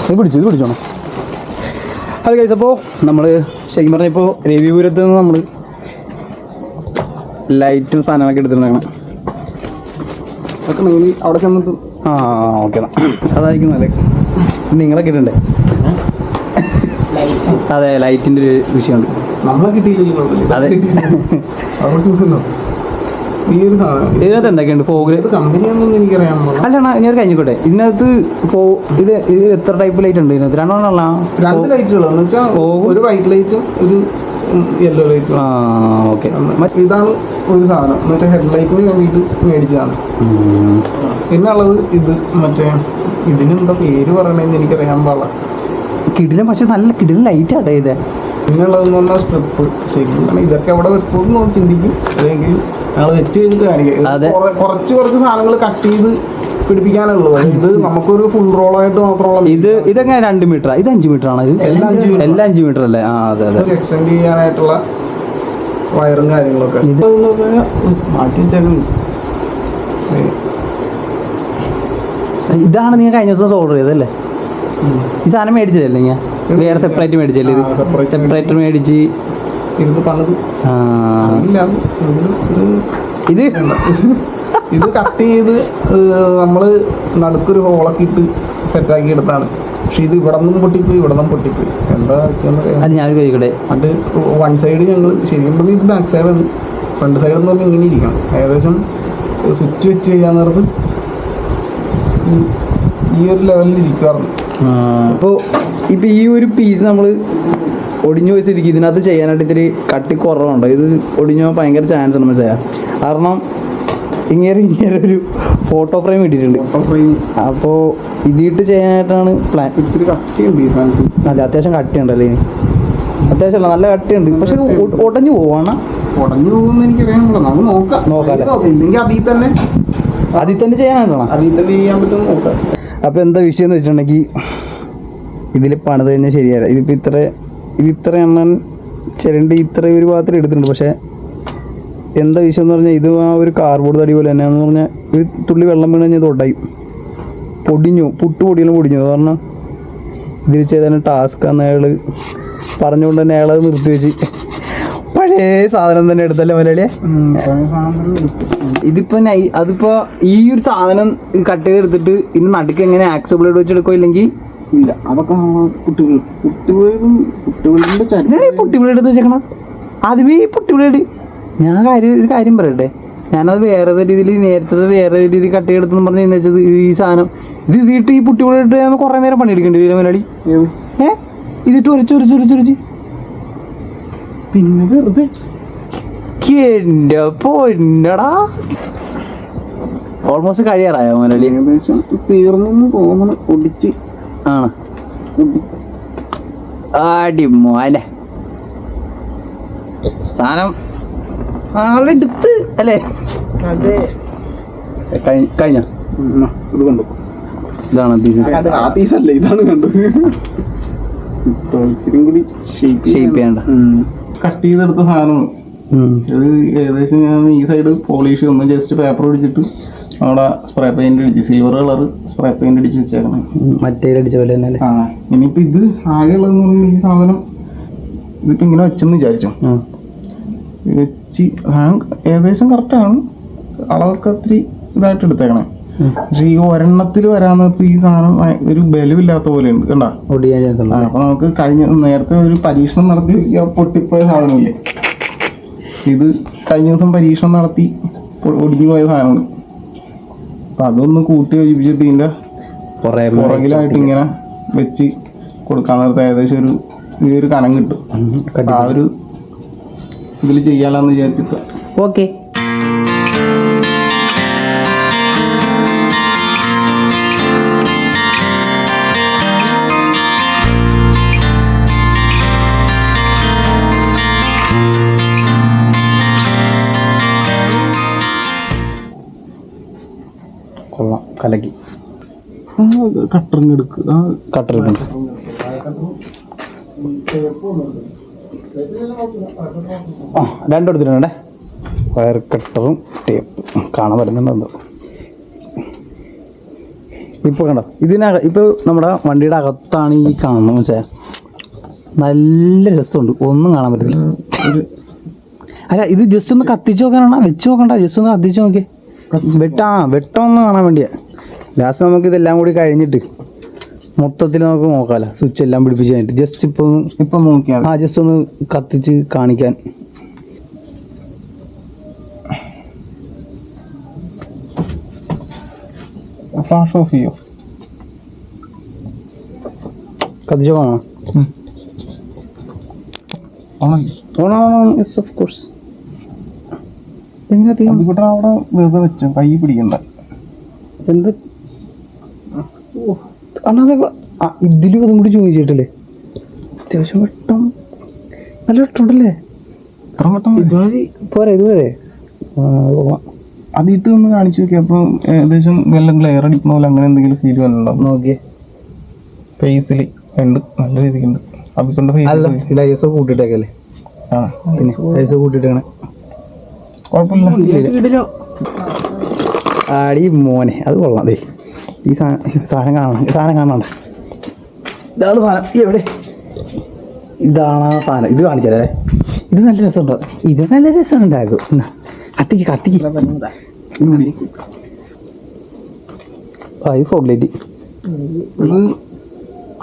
ഇത് പിടിച്ചു ഇത് പിടിച്ചോണം അത് കഴിച്ചപ്പോൾ നമ്മൾ ശരിക്കും പറഞ്ഞ ഇപ്പോൾ രവിപുരത്ത് നിന്ന് നമ്മൾ ലൈറ്റും സാധനങ്ങളൊക്കെ എടുത്തിട്ടുണ്ടാക്കണം. അതൊക്കെ നിങ്ങൾ അവിടെ ചെന്നിട്ട് ആ ഓക്കെ അതായിരിക്കും നല്ല നിങ്ങളൊക്കെ ഇടണ്ടേ അതെ ലൈറ്റിന്റെ ഒരു വിഷയമുണ്ട്. നമ്മളെ കിട്ടിയില്ലെങ്കിൽ അതെ. ഈ ഒരു സാധനം. ഇതിനകത്ത് എന്തൊക്കെയുണ്ട്? ഫോഗ് കമ്പനിയാണെന്നൊന്നും എനിക്കറിയാൻ അല്ല ഞാൻ ഒരു കഴിഞ്ഞിക്കോട്ടെ ഇതിനകത്ത് ഫോ ഇത് ഇത് എത്ര ടൈപ്പ് ലൈറ്റ് ഉണ്ട് ഇതിനകത്ത്? രണ്ടെണ്ണമല്ല രണ്ട് ലൈറ്റുകൾ എന്ന് വെച്ചാൽ ഒരു വൈറ്റ് ലൈറ്റും ഒരു യെല്ലോ ലൈറ്റും ഓക്കെ ഇതാണ് ഒരു സാധനം. എന്ന് വെച്ചാൽ ഹെഡ് ലൈറ്റിന് വേണ്ടിയിട്ട് മേടിച്ചതാണ്. പിന്നെ ഉള്ളത് ഇത്. മറ്റേ ഇതിനെന്താ പേര് പറയണെന്ന് എനിക്കറിയാൻ പാടില്ല. കിടിലം പക്ഷെ നല്ല കിടിലം ലൈറ്റ് ആട്ടെ ഇത്. പിന്നെ ഉള്ളതെന്ന് പറഞ്ഞാൽ സ്ട്രിപ്പ് ശരിക്കും കാരണം ഇതൊക്കെ എവിടെ വെക്കുമെന്ന് ചിന്തിക്കും. അല്ലെങ്കിൽ ഞങ്ങൾ വെച്ച് കഴിഞ്ഞിട്ട് കാണിക്കാം. അതെ. ഇത് കുറെ- കുറച്ച് കുറച്ച് സാധനങ്ങൾ കട്ട് ചെയ്ത് പിടിപ്പിക്കാനുള്ളൂ. ഇത് നമുക്കൊരു ഫുൾ റോളായിട്ട് മാത്രമുള്ള ഇത് ഇതെങ്ങനെ രണ്ട് മീറ്റർ ഇത് അഞ്ച് മീറ്റർ ആണ് എല്ലാം അഞ്ച്. മീറ്റർ അല്ലേ? ആ അതെ അതെ. എക്സ്റ്റെൻഡ് ചെയ്യാനായിട്ടുള്ള വയറും കാര്യങ്ങളൊക്കെ. ഇത് മാറ്റി വെച്ചേക്കുന്നു ഇതാണ് നിങ്ങൾ കഴിഞ്ഞ ദിവസം ഓർഡർ ചെയ്തല്ലേ ഈ സാധനം മേടിച്ചതല്ലേ ഞാൻ വേറെ സെപ്പറേറ്റ് മേടിച്ചല്ലേ ഇത്? സെപ്പറേറ്റ് മേടിച്ച്. ഇത് ഇത്? കട്ട് ചെയ്ത് നമ്മൾ നടുക്കൊരു ഹോളൊക്കെ ഇട്ട് സെറ്റാക്കി എടുത്താണ്. പക്ഷെ ഇത് ഇവിടെ നിന്നും പൊട്ടിപ്പോയി ഇവിടെ നിന്നും പൊട്ടിപ്പോയി. എന്താ പറ്റിയെന്ന് അറിയാം അത് വൺ സൈഡ് ഞങ്ങൾ ശരിക്കും പറഞ്ഞാൽ ഇത് ബാക്ക് സൈഡാണ് ഫ്രണ്ട് സൈഡ് എന്ന് പറഞ്ഞാൽ ഇങ്ങനെ ഇരിക്കണം. ഏകദേശം സ്വിച്ച് വെച്ച് കഴിയാൻ നേരത്ത് ഈ- ഈ ഒരു ലെവലിൽ ഇരിക്കുമായിരുന്നു അപ്പോൾ ഇപ്പോൾ ഈ ഒരു പീസ് നമ്മൾ ഒടിഞ്ഞു പോയി സ്ഥിതിക്ക് ഇതിനകത്ത് ചെയ്യാനായിട്ട് ഇത്തിരി കട്ടി കുറവുണ്ട്. ഇത് ഒടിഞ്ഞു പോകാൻ ഭയങ്കര ചാൻസ് നമ്മൾ ചെയ്യാം കാരണം ഇങ്ങനെ ഇങ്ങനെ ഒരു ഫോട്ടോ ഫ്രെയിം ഇട്ടിട്ടുണ്ട്. അപ്പോൾ ഇതിട്ട് ചെയ്യാനായിട്ടാണ് പ്ലാൻ ഇത്തിരി കട്ടിയുണ്ട് ഈ സാധനം അല്ല അത്യാവശ്യം കട്ടിയുണ്ടല്ലേ അത്യാവശ്യം അത്യാവശ്യമല്ല നല്ല കട്ടിയുണ്ട് പക്ഷെ ഉടഞ്ഞു പോവാണ് ഉടഞ്ഞു പോകുന്ന എനിക്കറിയാൻ നമുക്ക് നോക്കാം. നോക്കാം അല്ലേ? നോക്കാം ഇല്ലെങ്കിൽ അതിൽ തന്നെ അതിൽ തന്നെ ചെയ്യാനായിട്ടാണ്? അതിൽ തന്നെ ചെയ്യാൻ പറ്റുമെന്ന് നോക്കാം. അപ്പോൾ എന്താ വിഷയം എന്ന് വെച്ചിട്ടുണ്ടെങ്കിൽ ഇതിൽ പണിത് കഴിഞ്ഞാൽ ശരിയല്ല ഇതിപ്പോൾ ഇത്ര ഇത് ഇത്ര എണ്ണം ചിരണ്ടി ഇത്ര ഒരു പാത്രം എടുത്തിട്ടുണ്ട്. പക്ഷേ എന്താ വിഷയം എന്ന് പറഞ്ഞാൽ ഇത് ആ ഒരു കാർബോർഡ് തടി പോലെ തന്നെയാന്ന് പറഞ്ഞാൽ ഒരു തുള്ളി വെള്ളം വീണ് കഴിഞ്ഞാൽ തൊട്ടായി പൊടിഞ്ഞു പുട്ട് പൊടിയെല്ലാം പൊടിഞ്ഞു. അത് കാരണം ഇതിൽ ചെയ്താൽ ടാസ്ക് ആണ് അയാൾ പറഞ്ഞുകൊണ്ട് തന്നെ അയാളത് നിർത്തി വെച്ച്. പഴയ സാധനം തന്നെ എടുത്തല്ലേ മലയാളിയെ ഇതിപ്പോ നൈ അതിപ്പോ ഈ ഒരു സാധനം കട്ട് ചെയ്തെടുത്തിട്ട് ഇനി നടുക്ക് എങ്ങനെ ആക്സോ ബ്ലേഡ് വെച്ചെടുക്കോ ഇല്ലെങ്കിൽ ഇല്ല. അതൊക്കെ കുട്ടികൾ കുട്ടികളും കുട്ടികളുടെ എടുത്ത് വെച്ചേക്കണം? ആദ്യമേ ഈ പുട്ടി ഞാൻ കാര്യം ഒരു കാര്യം പറയട്ടെ? ഞാനത് വേറെ രീതിയിൽ നേരത്തെ വേറെ രീതിയിൽ കട്ട് ചെയ്തെടുത്തെന്ന് പറഞ്ഞ് എന്ന് വെച്ചത് ഈ സാധനം. ഇത് ഇതിട്ട് ഈ പുട്ടി നമ്മൾ കുറേ നേരം പണിയെടുക്കേണ്ടി വരും മലയാളി ഏ? ഇതിട്ട് ഉരച്ച് ഉരച്ച് ഉരച്ച് ഉരച്ച് പിന്നെ വെറുതെ എന്റെ പൊന്നടാ ഓൾമോസ്റ്റ് കഴിയാറായോ മലയാളി ഏകദേശം തീർന്നു തോന്നണ്. ഒടിച്ച് ആണ്. ആടി മോനെ. സാധനം ആളെടുത്ത് അല്ലേ? കഴി- കഴിഞ്ഞോ ഇത് കണ്ടു. ഇതാണ് പീസ് ആ പീസല്ലേ ഇതാണ് കണ്ടു. ഇച്ചിരി കൂടി ഷേപ്പ് ചെയ്യണ്ട. കട്ട് ചെയ്തെടുത്ത സാധനമാണ്. ഇത് ഏകദേശം ഞാൻ ഈ സൈഡ് പോളിഷ് ഒന്ന് ജസ്റ്റ് പേപ്പർ ഒടിച്ചിട്ട് അവിടെ സ്പ്രേ പെയിന്റ് അടിച്ച് സിൽവർ കളർ സ്പ്രേ പെയിന്റ് അടിച്ച് വെച്ചേക്കണം. മറ്റേ അടിച്ച പോലെ തന്നെ ആ ഇനിയിപ്പോൾ ഇത് ആകെയുള്ളതെന്ന് പറഞ്ഞാൽ ഈ സാധനം ഇതിപ്പോ ഇങ്ങനെ വെച്ചെന്ന് വിചാരിച്ചു. വെച്ച് ഏകദേശം കറക്റ്റാണ് അളവൊക്കെ ഒത്തിരി ഇതായിട്ട് എടുത്തേക്കണേ. പക്ഷെ ഈ ഒരെണ്ണത്തിൽ വരാന്നത്ത് ഈ സാധനം ഒരു ബലമില്ലാത്ത പോലെ ഉണ്ട് കണ്ടാ അപ്പൊ നമുക്ക് കഴിഞ്ഞ നേരത്തെ ഒരു പരീക്ഷണം നടത്തി പൊട്ടിപ്പോയ സാധനമില്ലേ? ഇത് കഴിഞ്ഞ ദിവസം പരീക്ഷണം നടത്തി ഒടിഞ്ഞു പോയ സാധനമാണ്. അപ്പൊ അതൊന്ന് കൂട്ടി യോജിപ്പിച്ചിട്ട് ഇതിന്റെ പുറകിലായിട്ട് ഇങ്ങനെ വെച്ച് കൊടുക്കാൻ നേരത്തെ ഏകദേശം ഒരു ഈ ഒരു കനം കിട്ടും. ആ ഒരു ഇതിൽ ചെയ്യാലോന്ന് വിചാരിച്ചിട്ട്. ഓക്കെ. കട്ടറിങ് എടുക്കുക ആ രണ്ടും എടുത്തിട്ടുണ്ടേ? വയർ കട്ടറും ടേപ്പ് കാണാൻ പറ്റുന്നുണ്ടോ. ഇപ്പോൾ കണ്ടോ? ഇതിനക ഇപ്പോൾ നമ്മുടെ വണ്ടിയുടെ അകത്താണ് ഈ കാണുന്നത് വെച്ചാൽ നല്ല രസമുണ്ട്. ഒന്നും കാണാൻ പറ്റില്ല അല്ല ഇത് ജസ്റ്റ് ഒന്ന് കത്തിച്ച് നോക്കാനാണ്? വെച്ച് നോക്കണ്ട. ജസ്റ്റ് ഒന്ന് കത്തിച്ച് നോക്കിയേ. വെട്ടാ വെട്ടം ഒന്ന് കാണാൻ വേണ്ടിയാ. ലാസ്റ്റ് നമുക്ക് ഇതെല്ലാം കൂടി കഴിഞ്ഞിട്ട് മൊത്തത്തിൽ നമുക്ക് നോക്കാമല്ലോ സ്വിച്ച് എല്ലാം പിടിപ്പിച്ച് കഴിഞ്ഞിട്ട്. ജസ്റ്റ് ഇപ്പോൾ ഒന്ന് ഇപ്പൊ നോക്കിയാൽ ആ ജസ്റ്റ് ഒന്ന് കത്തിച്ച് കാണിക്കാൻ. ഫ്ലാഷ് ഓഫ് ചെയ്യോ? കത്തിച്ച് കാണാം? ആണല്ലേ ഓണോ യെസ് ഓഫ് കോഴ്സ് എങ്ങനെ അവിടെ വെറുതെ വെച്ചു. കൈ പിടിക്കണ്ട. എന്ത്? ആ ഇതിലും അതും കൂടി ചോദിച്ചിട്ടില്ലേ? അത്യാവശ്യം വട്ടം. നല്ല വെട്ടമുണ്ടല്ലേ? പോരെ ഇതുവരെ. അതിട്ട് ഒന്ന് കാണിച്ചു നോക്കി. അപ്പൊ ഏകദേശം വല്ല ഗ്ലെയർ അടിക്കുന്ന പോലെ അങ്ങനെ എന്തെങ്കിലും ഫീൽ വന്നിട്ടുണ്ടാവും. നോക്കിയേ. ഫേസിൽ ഉണ്ട്. നല്ല രീതിക്കുണ്ട് അഭിക്കൊണ്ട് ഫേസ് ഇതിൽ ഐസ് കൂട്ടിയിട്ടേക്കല്ലേ ആ. ഐസ് കൂട്ടിയിട്ടാണ് കുഴപ്പമില്ല. ആടി മോനെ അത് കൊള്ളാം. ദേ. ഈ സാധനം കാണണം സാധനം കാണണ്ട ഇതാണ് സാധനം ഈ എവിടെ? ഇതാണ് ആ സാധനം. ഇത് കാണിച്ചാലേ? ഇത് നല്ല രസമുണ്ടോ. ഇത് നല്ല രസമുണ്ടാകും കത്തിക്ക് കത്തിക്ക്. ആ ഈ ഫോഗ്ലൈറ്റ് ഇത്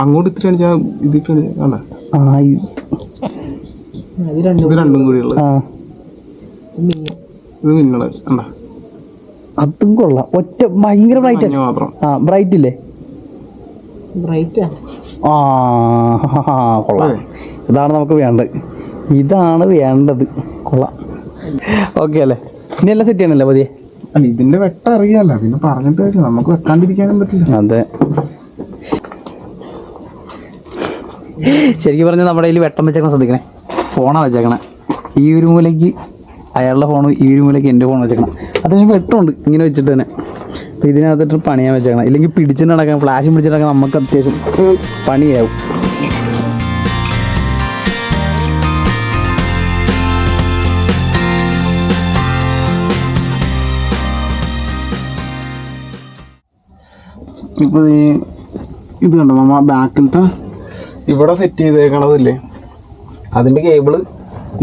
അങ്ങോട്ട് ഇത്തിരി അടിച്ചാൽ ഇതിട്ട് അല്ല ആ ഇത് ഇത് രണ്ടും കൂടി ഉള്ളത്. ഇത് മിന്നൾ അല്ല അതും കൊള്ളാം. ഒറ്റ ഭയങ്കര ബ്രൈറ്റ് ആ ബ്രൈറ്റ് ഇല്ലേ? ആ കൊള്ളാം. ഇതാണ് നമുക്ക് വേണ്ടത്. ഇതാണ് വേണ്ടത്. കൊള്ളാം. ഓക്കെ അല്ലേ? ഇനി എല്ലാം സെറ്റ് ചെയ്യണല്ലേ പതിയെ? അല്ല ഇതിന്റെ വെട്ട അറിയാലോ. പിന്നെ പറഞ്ഞിട്ട് കാര്യമില്ല. നമുക്ക് വെക്കാണ്ടിരിക്കാനും പറ്റില്ല. അതെ. ശരിക്കും പറഞ്ഞാൽ നമ്മുടെ കയ്യിൽ വെട്ടം വെച്ചേക്കണം ശ്രദ്ധിക്കണേ. ഫോണാ വെച്ചേക്കണേ. ഈ ഒരു മൂലയ്ക്ക് അയാളുടെ ഫോണ് ഈ ഒരു മൂലയ്ക്ക് എന്റെ ഫോൺ വെച്ചേക്കണം. അത്യാവശ്യം വെട്ടമുണ്ട് ഇങ്ങനെ വെച്ചിട്ട് തന്നെ. അപ്പോൾ ഇതിനകത്തിട്ട് പണിയാൻ വെച്ചേക്കണം. ഇല്ലെങ്കിൽ പിടിച്ചിട്ട് നടക്കാം ഫ്ലാഷും പിടിച്ചിട്ട് നടക്കാം നമുക്ക് അത്യാവശ്യം പണിയാവും. ഇപ്പോൾ ഈ ഇത് കണ്ടോ നമ്മ ബാക്കിലത്തെ? ഇവിടെ സെറ്റ് ചെയ്തേക്കണതില്ലേ? അതിന്റെ കേബിൾ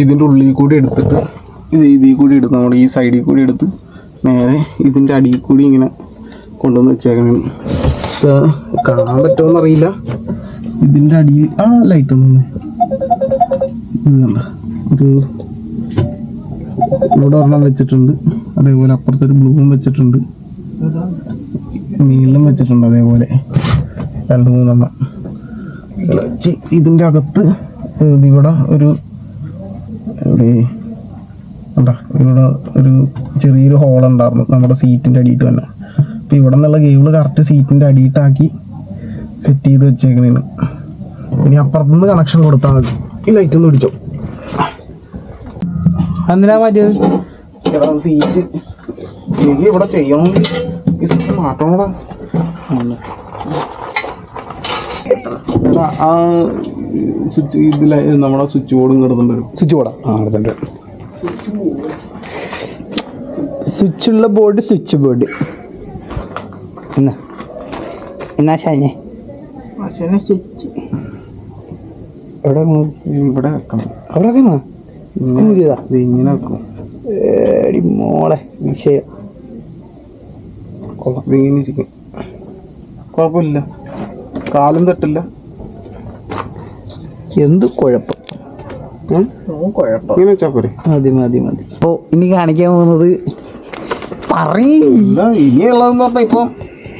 ഇതിന്റെ ഉള്ളിൽ കൂടി എടുത്തിട്ട് ഇത് ഇതിൽ കൂടി എടുത്ത് നമ്മൾ ഈ സൈഡിൽ കൂടി എടുത്ത് നേരെ ഇതിന്റെ അടിയിൽ കൂടി ഇങ്ങനെ കൊണ്ടുവന്ന് വെച്ചേക്കണം. കാണാൻ പറ്റുമോ എന്നറിയില്ല ഇതിന്റെ അടിയിൽ ആ ലൈറ്റ് ഒന്ന് ഇത് കണ്ട ഒരു ഇവിടെ ഒരെണ്ണം വെച്ചിട്ടുണ്ട്. അതേപോലെ അപ്പുറത്തൊരു ബ്ലൂവും വെച്ചിട്ടുണ്ട്. നീളം വെച്ചിട്ടുണ്ട് അതേപോലെ. രണ്ട് മൂന്നെണ്ണം. ഇതിന്റെ അകത്ത് ഇവിടെ ഒരു എവിടെ? എന്താ ഇവിടെ ഒരു ചെറിയൊരു ഹോൾ ഉണ്ടായിരുന്നു. നമ്മുടെ സീറ്റിന്റെ അടിയിട്ട് തന്നെ. അപ്പം ഇവിടെ നിന്നുള്ള കേബിൾ കറക്റ്റ് സീറ്റിന്റെ അടിയിട്ടാക്കി സെറ്റ് ചെയ്ത് വെച്ചേക്കണേന് ഇനി അപ്പുറത്തു നിന്ന് കണക്ഷൻ കൊടുത്താൽ മതി. ഈ ലൈറ്റ് ഒന്ന് പിടിച്ചോ. എന്തിനാ മാറ്റിയത്? സീറ്റ് എനിക്ക് ഇവിടെ ചെയ്യണമെങ്കിൽ ഈ സീറ്റ് മാറ്റണോടാ. ഇതിൽ നമ്മുടെ സ്വിച്ച് ബോർഡും കിടന്നുണ്ട് സ്വിച്ച് ബോർഡാ ആ? അടുത്തുണ്ട് സ്വിച്ചുള്ള ബോർഡ് സ്വിച്ച് ബോർഡ്. എന്നാ? എന്നാ ഷാനെ? എവിടെ ഇവിടെ വെക്കണം. അവിടെ വെക്കണോ? സ്ക്രൂ ഇത് ഇങ്ങനെ വെക്കും. ഏടി മോളെ വിഷയം. കൊള്ളാം. ഇത് ഇങ്ങനെ ഇരിക്കും. കുഴപ്പമില്ല. കാലും തട്ടില്ല. എന്ത് കുഴപ്പം? പോരെ. മതി മതി മതി. അപ്പോൾ ഇനി കാണിക്കാൻ പോകുന്നത് ഇനിയുള്ളതെന്ന് പറഞ്ഞാൽ ഇപ്പം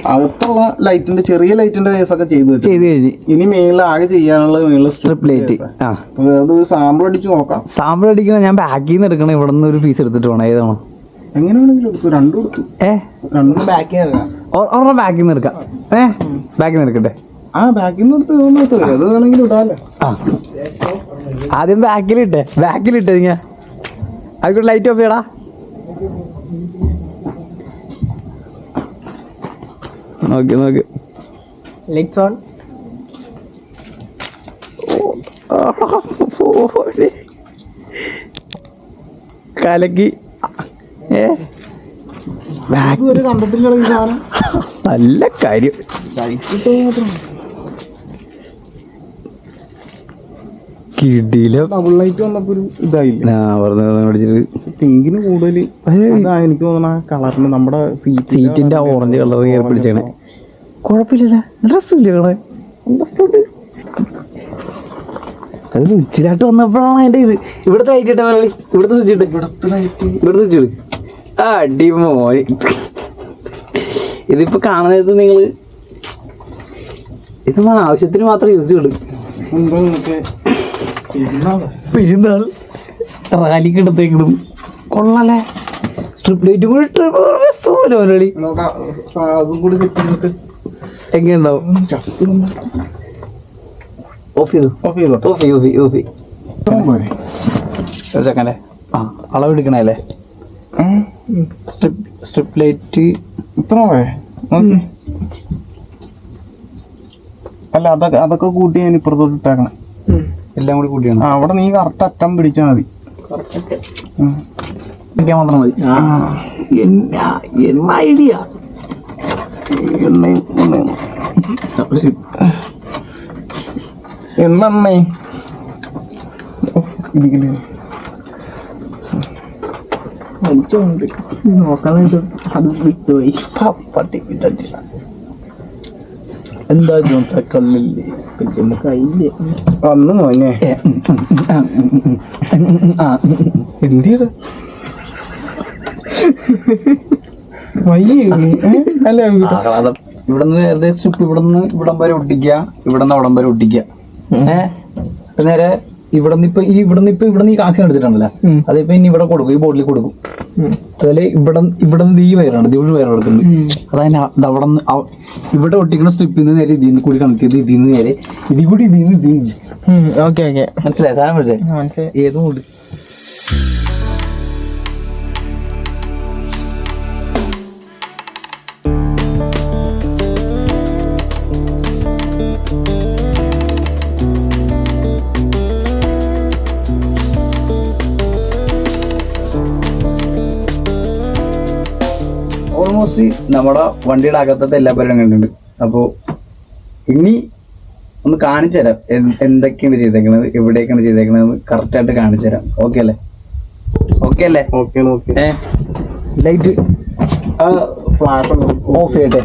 അകത്തുള്ള ലൈറ്റിന്റെ ചെറിയ ലൈറ്റിന്റെ കേസൊക്കെ ചെയ്തു വെച്ചു കഴിഞ്ഞു. ഇനി മേളിൽ ആകെ ചെയ്യാനുള്ള മേളിൽ സ്ട്രിപ്പ് ലൈറ്റ് ആ. അത് സാമ്പിൾ അടിച്ച് നോക്കാം. സാമ്പിൾ അടിക്കണ. ഞാൻ ബാക്കിൽ നിന്ന് എടുക്കണം. ഇവിടെ നിന്ന് ഒരു പീസ് എടുത്തിട്ട് വേണം ഏതാണ്? എങ്ങനെ വേണമെങ്കിലും എടുത്തു. രണ്ടും എടുത്തു. ഏ? രണ്ടും ബാക്കിൽ ഒ- ഒരെണ്ണം ബാക്കിൽ നിന്ന് എടുക്കാം. ഏ? ബാക്കിൽ നിന്ന് എടുക്കട്ടെ. ആ ബാക്കിൽ നിന്ന് എടുത്ത് എടുത്തു അത് വേണമെങ്കിലും ഇടാല്ലേ ആ. ആദ്യം ബാക്കിലിട്ടെ ബാക്കിലിട്ടെ ഞാൻ ആയിക്കോട്ടെ ലൈറ്റ് ഓഫ് ചെയ്യടാ. നോക്കി നോക്കി. ലൈറ്റ്സ് ഓൺ കലക്കി. ഏ? നല്ല കാര്യം കഴിച്ചിട്ട് മാത്രം കിടിലം. ഡബിൾ ലൈറ്റ് വന്നപ്പോ ഒരു ഇതായില്ല? ആ പറഞ്ഞു പഠിച്ചിട്ട് പിങ്കിന് കൂടുതൽ അതാ എനിക്ക് തോന്നണ ആ കളറിന് നമ്മുടെ സീറ്റിന്റെ ആ ഓറഞ്ച് കളർ കയറി പിടിച്ചാണ് കുഴപ്പമില്ല രസമില്ല കാണാൻ? രസമുണ്ട്. അത് ഉച്ചിലായിട്ട് വന്നപ്പോഴാണ് അതിന്റെ ഇത്. ഇവിടുത്തെ ലൈറ്റ് ഇട്ട മലയാളി? ഇവിടുത്തെ സ്വിച്ച് ഇട്ട്? ഇവിടുത്തെ ലൈറ്റ് ഇവിടുത്തെ സ്വിച്ച് ആ അടിമോന് ഇതിപ്പോ കാണുന്നത് നിങ്ങൾ ഇത് ആവശ്യത്തിന് മാത്രം യൂസ് ചെയ്യുള്ളൂ എന്താ പെരുന്നാളാ? പെരുന്നാൾ റാലിക്ക് എടുത്തേക്കിടും കൊള്ളാലേ. സ്ട്രിപ്പ് ലൈറ്റ് കൂടി രസമല്ലോ ചെയ്തിട്ട്. എങ്ങനെയുണ്ടാവും? ഓഫ് ചെയ്തു? ഓഫ് ചെയ്തോട്ടെ. ഓഫ് ചെയ്യ് ഓഫ് ചെയ്യ് ഓഫ് ചെയ്യ്. ഇത്രയും പോരെ. ഒരു സെക്കൻഡേ ആ അളവ് എടുക്കണല്ലേ സ്ട്രിപ്പ് സ്ട്രിപ്പ് ലൈറ്റ് ഇത്ര പോരെ. അല്ല അതൊക്കെ അതൊക്കെ കൂട്ടി ഞാൻ ഇപ്പുറത്തോട്ട് ഇട്ടേക്കണം. എല്ലാം കൂടി കൂട്ടിയാണ്. അവിടെ നീ കറക്റ്റ് അറ്റം പിടിച്ചാൽ മതി. ഉം. വെക്കാൻ മാത്രം മതി. എന്നാ എന്നാ ഐഡിയ എണ്ണയും എണ്ണ നോക്കാനായിട്ട് അത് വിട്ടുപോയി. പട്ടി കിട്ടില്ല എന്താ ജോൺസ കള്ളില്ലേ പിന്നെ കയ്യില്ലേ? അന്ന് മോനെ. എന്തിയത് വയ്യ അല്ല ആഹ്ലാദം ഇവിടുന്ന് നേരത്തെ സ്ട്രിപ്പ് ഇവിടം വരെ ഒട്ടിക്കുക ഇവിടുന്ന് അവിടം വരെ ഒട്ടിക്കുക ഏഹ് നേരെ നേരെ ഇവിടുന്ന് ഇപ്പൊ ഈ ഇവിടുന്ന് ഇപ്പൊ ഇവിടുന്ന് ഈ കാക്ഷൻ എടുത്തിട്ടുണ്ടല്ലോ. അതിപ്പോ ഇനി ഇവിടെ കൊടുക്കും ഈ ബോട്ടിൽ കൊടുക്കും. അതുപോലെ ഇവിടെ ഇവിടെ നിന്ന് ഈ വയറാണ് ഇവിടെ വയർ കൊടുക്കുന്നത്. അതായത് അവിടെ നിന്ന് ഇവിടെ ഒട്ടിക്കുന്ന സ്ട്രിപ്പിൽ നിന്ന് നേരെ ഇതിൽ നിന്ന് കൂടി കണക്ട് ചെയ്ത് ഇതിൽ നിന്ന് നേരെ ഇതിൽ കൂടി ഇതിൽ നിന്ന് ഇതിൽ നിന്ന്. ഓക്കെ ഓക്കെ മനസ്സിലായി? സാധനം മനസ്സിലായി. ഏതും മൂഡ് ഓൾമോസ്റ്റ് നമ്മുടെ വണ്ടിയുടെ അകത്തത്തെ എല്ലാ പരിപാടിയും കണ്ടിട്ടുണ്ട്. അപ്പോൾ ഇനി ഒന്ന് കാണിച്ചു തരാം. എന്ത് എന്തൊക്കെയാണ് ചെയ്തേക്കുന്നത് എവിടെയൊക്കെയാണ് ചെയ്തേക്കുന്നത് കറക്റ്റ് ആയിട്ട് കാണിച്ചു തരാം. ഓക്കെ അല്ലേ? ഓക്കെ അല്ലേ? ഓക്കെ ഓക്കെ ഏ? ലൈറ്റ് ഫ്ലാഷ് ഓഫ് ചെയ്യട്ടെ.